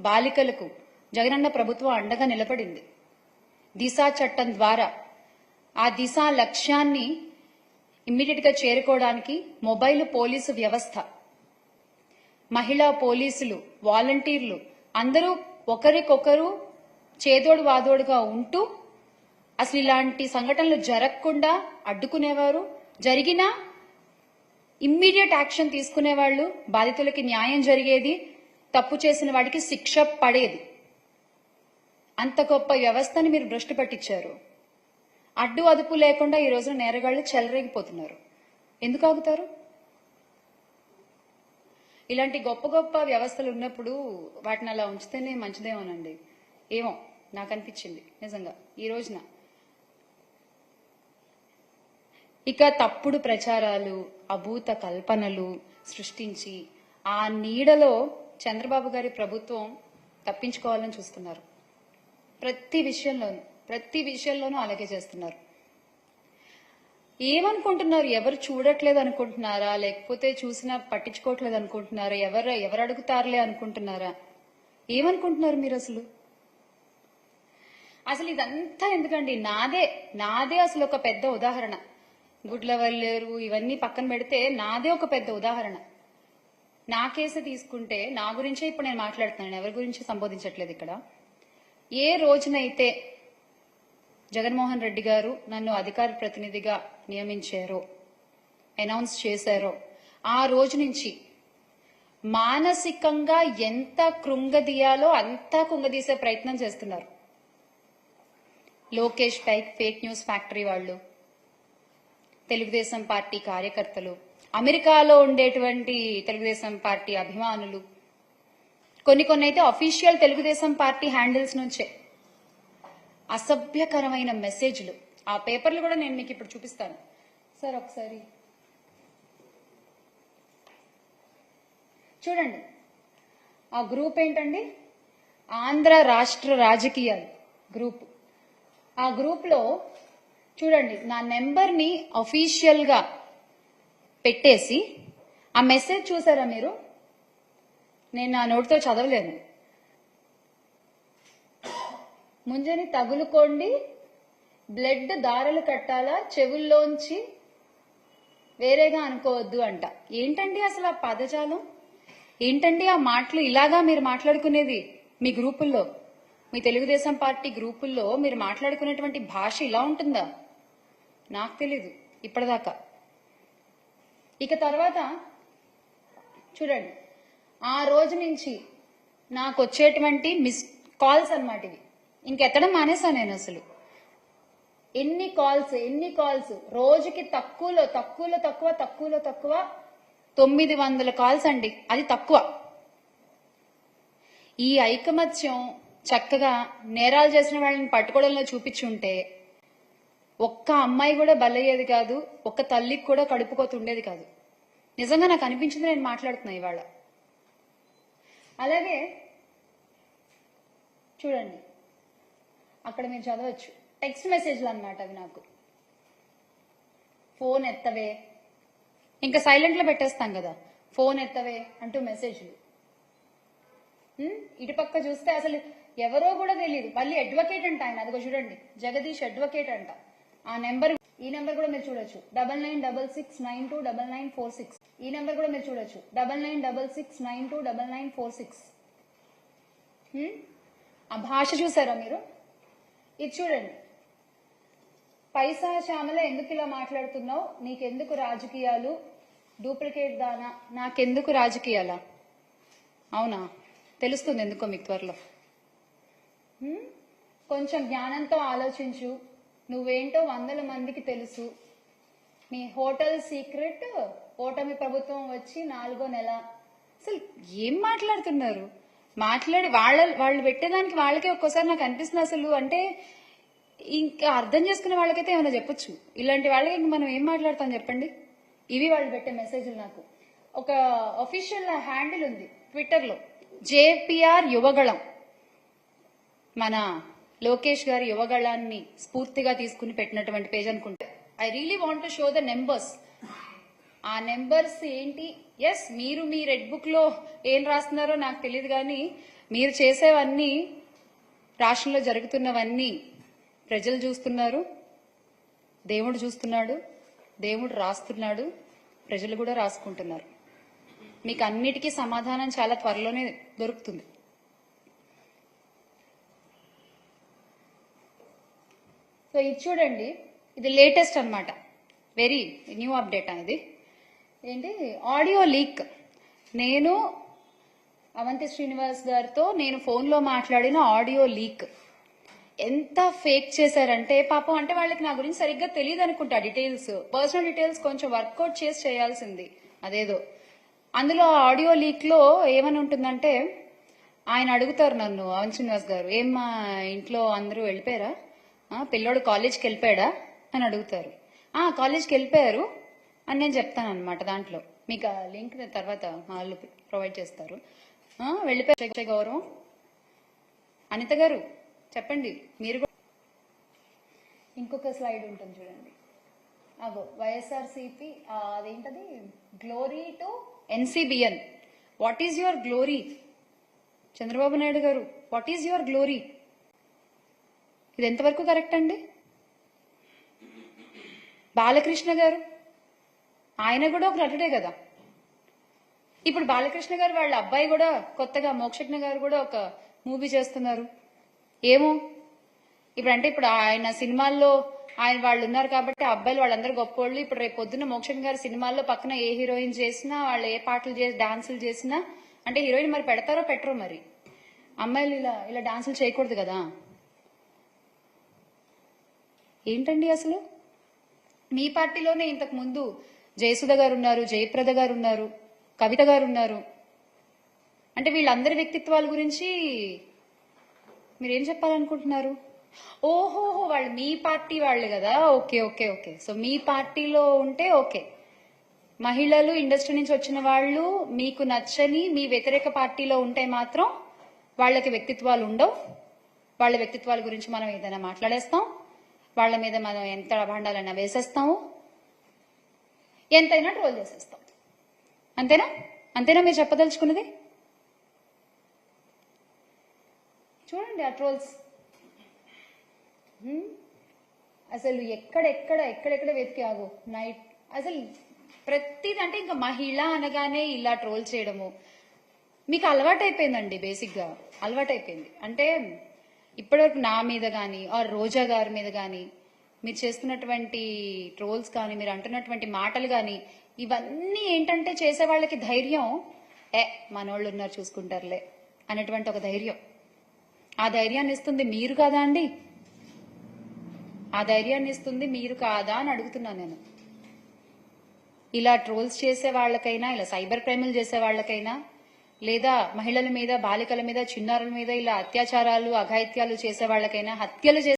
బాలికలకు జగనన్న ప్రభుత్వం అండగా నిలబడింది. దిశా చట్టం ద్వారా ఆ దిశా లక్ష్యాన్ని ఇమ్మీడియట్గా చేరుకోవడానికి మొబైల్ పోలీసు వ్యవస్థ మహిళా పోలీసులు వాలంటీర్లు అందరూ ఒకరికొకరు చేదోడు వాదోడుగా ఉంటూ అసలు ఇలాంటి సంఘటనలు జరగకుండా అడ్డుకునేవారు. జరిగినా ఇమ్మీడియట్ యాక్షన్ తీసుకునేవాళ్ళు బాధితులకి న్యాయం జరిగేది. తప్పు చేసిన వాడికి శిక్ష పడేది. అంత గొప్ప వ్యవస్థని మీరు దృష్టి పట్టించారు. అడ్డు అదుపు లేకుండా ఈ రోజున నేరగాళ్ళు చెలరేగిపోతున్నారు. ఎందుకు ఆగుతారు? ఇలాంటి గొప్ప గొప్ప వ్యవస్థలు ఉన్నప్పుడు వాటిని అలా ఉంచితేనే మంచిదేమోనండి. ఏమో నాకు అనిపించింది నిజంగా ఈ రోజున. ఇక తప్పుడు ప్రచారాలు అభూత కల్పనలు సృష్టించి ఆ నీడలో చంద్రబాబు గారి ప్రభుత్వం తప్పించుకోవాలని చూస్తున్నారు. ప్రతి విషయంలోనూ ప్రతి విషయంలోనూ అలాగే చేస్తున్నారు. ఏమనుకుంటున్నారు? ఎవరు చూడట్లేదు అనుకుంటున్నారా? లేకపోతే చూసినా పట్టించుకోవట్లేదు అనుకుంటున్నారా? ఎవరు ఎవరు అడుగుతారులే అనుకుంటున్నారా? ఏమనుకుంటున్నారు మీరు అసలు? అసలు ఇదంతా ఎందుకండి? నాదే నాదే అసలు ఒక పెద్ద ఉదాహరణ. గుడ్లవల్లేరు ఇవన్నీ పక్కన పెడితే నాదే ఒక పెద్ద ఉదాహరణ. నా కేసు తీసుకుంటే నా గురించే ఇప్పుడు నేను మాట్లాడుతున్నాను. ఎవరి గురించి సంబోధించట్లేదు ఇక్కడ? ఏ రోజునైతే జగన్మోహన్ రెడ్డి గారు నన్ను అధికార ప్రతినిధిగా నియమించారో అనౌన్స్ చేశారో ఆ రోజు నుంచి మానసికంగా ఎంత కృంగదీయాలో అంతా కుంగదీసే ప్రయత్నం చేస్తున్నారు. లోకేష్ పై ఫేక్ న్యూస్ ఫ్యాక్టరీ వాళ్ళు తెలుగుదేశం పార్టీ కార్యకర్తలు అమెరికాలో ఉండేటువంటి తెలుగుదేశం పార్టీ అభిమానులు కొన్ని కొన్ని అయితే అఫీషియల్ తెలుగుదేశం పార్టీ హ్యాండిల్స్ నుంచే అసభ్యకరమైన మెసేజ్లు ఆ పేపర్లు కూడా నేను మీకు ఇప్పుడు చూపిస్తాను. సార్ ఒకసారి. చూడండి. ఆ గ్రూప్ ఏంటండి? ఆంధ్ర రాష్ట్ర రాజకీయాలు గ్రూప్ ఆ గ్రూప్లో చూడండి నా నెంబర్ని అఫీషియల్గా పెట్టేసి ఆ మెసేజ్ చూసారా మీరు? నేను నా నోటితో చదవలేను. ముంజని తగులుకోండి బ్లడ్ దారలు కట్టాలా చెవుల్లోంచి వేరేగా అనుకోవద్దు అంట. ఏంటండి అసలు ఆ పదజాలం? ఏంటండి ఆ మాటలు? ఇలాగా మీరు మాట్లాడుకునేది మీ గ్రూపుల్లో మీ తెలుగుదేశం పార్టీ గ్రూపుల్లో మీరు మాట్లాడుకునేటువంటి భాష ఇలా ఉంటుందా? నాకు తెలీదు ఇప్పటిదాకా. ఇక తర్వాత చూడండి ఆ రోజు నుంచి నాకు వచ్చేటువంటి మిస్ కాల్స్ అనమాట ఇవి. ఇంకెత్తడం మానేసా నేను అసలు. ఎన్ని కాల్స్ ఎన్ని కాల్స్ రోజుకి తక్కువలో తక్కువలో తక్కువ తక్కువలో తక్కువ తొమ్మిది వందల కాల్స్ అండి. అది తక్కువ. ఈ ఐకమత్యం చక్కగా నేరాలు చేసిన వాళ్ళని పట్టుకోవడంలో చూపించుంటే ఒక్క అమ్మాయి కూడా బలయ్యేది కాదు ఒక్క తల్లికి కూడా కడుపుకోతుండేది కాదు. నిజంగా నాకు అనిపించింది నేను మాట్లాడుతున్నా ఇవాళ. అలాగే చూడండి అక్కడ మీరు చదవచ్చు. టెక్స్ట్ మెసేజ్లు అన్నమాట అవి నాకు. ఫోన్ ఎత్తవే. ఇంకా సైలెంట్లో పెట్టేస్తాం కదా. ఫోన్ ఎత్తవే అంటూ మెసేజ్లు. ఇటుపక్క చూస్తే అసలు ఎవరో కూడా తెలియదు. మళ్ళీ అడ్వకేట్ అంట ఆయన అదిగో చూడండి. జగదీష్ అడ్వకేట్ అంట. ఆ నెంబర్ ఈ నెంబర్ కూడా మీరు చూడొచ్చు. Double nine double six nine two double nine four six. ఈ నెంబర్ కూడా మీరు చూడొచ్చు. Double nine double six nine two double nine four six. ఆ భాష చూసారా మీరు? ఇది చూడండి. పైసా శ్యామల ఎందుకు ఇలా మాట్లాడుతున్నావు? నీకెందుకు రాజకీయాలు? డూప్లికేట్ దానా? నాకెందుకు రాజకీయాలా? అవునా? తెలుస్తుంది ఎందుకో మీకు త్వరలో. కొంచెం జ్ఞానంతో ఆలోచించు. నువ్వేంటో వందల మందికి తెలుసు. నీ హోటల్ సీక్రెట్ ఓటమి ప్రభుత్వం వచ్చి నాలుగో నెల. అసలు ఏం మాట్లాడుతున్నారు? మాట్లాడి వాళ్ళ వాళ్ళు పెట్టేదానికి వాళ్ళకే ఒక్కోసారి నాకు అనిపిస్తుంది అసలు. అంటే ఇంకా అర్థం చేసుకునే వాళ్ళకైతే ఏమైనా చెప్పొచ్చు? ఇలాంటి వాళ్ళకి ఇంక మనం ఏం మాట్లాడతాం చెప్పండి? ఇవి వాళ్ళు పెట్టే మెసేజ్లు నాకు. ఒక అఫీషియల్ హ్యాండిల్ ఉంది ట్విట్టర్లో జేపీఆర్ యువగళం. మన లోకేష్ గారి యువగళాన్ని స్ఫూర్తిగా తీసుకుని పెట్టినటువంటి పేజ్ అనుకుంటా. I really want to show the numbers ఆ నెంబర్స్ ఏంటి? ఎస్ మీరు మీ రెడ్ బుక్లో ఏం రాస్తున్నారో నాకు తెలియదు కానీ మీరు చేసేవన్నీ రాష్ట్రంలో జరుగుతున్నవన్నీ ప్రజలు చూస్తున్నారు దేవుడు చూస్తున్నాడు దేవుడు రాస్తున్నాడు ప్రజలు కూడా రాసుకుంటున్నారు. మీకు అన్నిటికీ సమాధానం చాలా త్వరలోనే దొరుకుతుంది. సో ఇది చూడండి ఇది లేటెస్ట్ అన్నమాట. వెరీ న్యూ అప్డేట్ అనేది. ఏంటి? ఆడియో లీక్ నేను అవంతి శ్రీనివాస్ గారితో నేను ఫోన్లో మాట్లాడిన ఆడియో లీక్ ఎంత ఫేక్ చేశారంటే పాపం అంటే వాళ్ళకి నా గురించి సరిగ్గా తెలియదు అనుకుంటా డీటెయిల్స్ పర్సనల్ డీటెయిల్స్ కొంచెం వర్కౌట్ చేసి చేయాల్సింది. అదేదో. అందులో ఆడియో లీక్లో ఏమని ఉంటుందంటే ఆయన అడుగుతారు నన్ను అవంతి శ్రీనివాస్ గారు. ఏం మా ఇంట్లో అందరూ వెళ్ళిపోయారా? పిల్లోడు కాలేజ్కి వెళ్ళిపోయాడా అని అడుగుతారు. ఆ కాలేజ్కి వెళ్ళిపోయారు అని నేను చెప్తాను అనమాట దాంట్లో. మీకు ఆ లింక్ తర్వాత వాళ్ళు ప్రొవైడ్ చేస్తారు. ఆ, వెళ్ళిపోయారు గౌరవం. అనిత గారు చెప్పండి మీరు ఇంకొక స్లైడ్ ఉంటుంది చూడండి. అగో వైఎస్ఆర్సిపి అదేంటది? Glory to NCBN what is your glory Chandrababu Naidu గారు వాట్ ఈజ్ యువర్ గ్లోరీ ఇది ఎంతవరకు కరెక్ట్ అండి? బాలకృష్ణ గారు? ఆయన కూడా ఒక నటుడే కదా. ఇప్పుడు బాలకృష్ణ గారు వాళ్ళ అబ్బాయి కూడా కొత్తగా మోక్షజ్ఞ గారు కూడా ఒక మూవీ చేస్తున్నారు. ఏమో? ఇప్పుడు అంటే ఇప్పుడు ఆయన సినిమాల్లో ఆయన వాళ్ళు ఉన్నారు కాబట్టి అబ్బాయిలు వాళ్ళందరూ గొప్పోళ్ళు. ఇప్పుడు రేపు పొద్దున్న మోక్షజ్ఞ గారి సినిమాల్లో పక్కన ఏ హీరోయిన్ చేసినా వాళ్ళు ఏ పాటలు చేసి డాన్సులు చేసినా అంటే హీరోయిన్ మరి పెడతారో పెట్టరో మరి? అమ్మాయిలు ఇలా ఇలా డాన్సులు చేయకూడదు కదా. ఏంటండి అసలు? మీ పార్టీలోనే ఇంతకు ముందు జయసుధ గారు ఉన్నారు జయప్రద గారు ఉన్నారు కవిత గారు ఉన్నారు అంటే వీళ్ళందరి వ్యక్తిత్వాల గురించి మీరేం చెప్పాలనుకుంటున్నారు? ఓహోహో వాళ్ళు మీ పార్టీ వాళ్ళు కదా. Okay okay okay. సో మీ పార్టీలో ఉంటే ఓకే. మహిళలు ఇండస్ట్రీ నుంచి వచ్చిన వాళ్ళు మీకు నచ్చని మీ వ్యతిరేక పార్టీలో ఉంటే మాత్రం వాళ్ళకి వ్యక్తిత్వాలు ఉండవు. వాళ్ళ వ్యక్తిత్వాల గురించి మనం ఏదైనా మాట్లాడేస్తాం. వాళ్ళ మీద మనం ఎంత భాండాలైనా వేసేస్తాము? ఎంతైనా ట్రోల్ చేసేస్తాం. అంతేనా? అంతేనా మీరు చెప్పదలుచుకున్నది? చూడండి ఆ ట్రోల్స్. అసలు ఎక్కడెక్కడ ఎక్కడెక్కడ వెతికి ఆగు. నైట్. అసలు ప్రతిది అంటే ఇంకా మహిళ అనగానే ఇలా ట్రోల్ చేయడము. మీకు అలవాటైపోయిందండి బేసిక్గా. అలవాటైపోయింది. అంటే ఇప్పటివరకు నా మీద కానీ ఆర్ రోజా గారి మీద కానీ మీరు చేస్తున్నటువంటి ట్రోల్స్ కానీ మీరు అంటున్నటువంటి మాటలు కానీ ఇవన్నీ ఏంటంటే చేసే వాళ్ళకి ధైర్యం. ఏ మనోళ్ళు ఉన్నారు చూసుకుంటారులే అనేటువంటి ఒక ధైర్యం. ఆ ధైర్యాన్ని ఇస్తుంది మీరు కాదా అండి? ఆ ధైర్యాన్ని ఇస్తుంది మీరు కాదా అని అడుగుతున్నాను నేను. ఇలా ట్రోల్స్ చేసే వాళ్ళకైనా ఇలా సైబర్ క్రైములు చేసే వాళ్ళకైనా లేదా మహిళల మీద బాలికల మీద చిన్నారుల మీద ఇలా అత్యాచారాలు అఘాయిత్యాలు చేసే వాళ్ళకైనా హత్యలు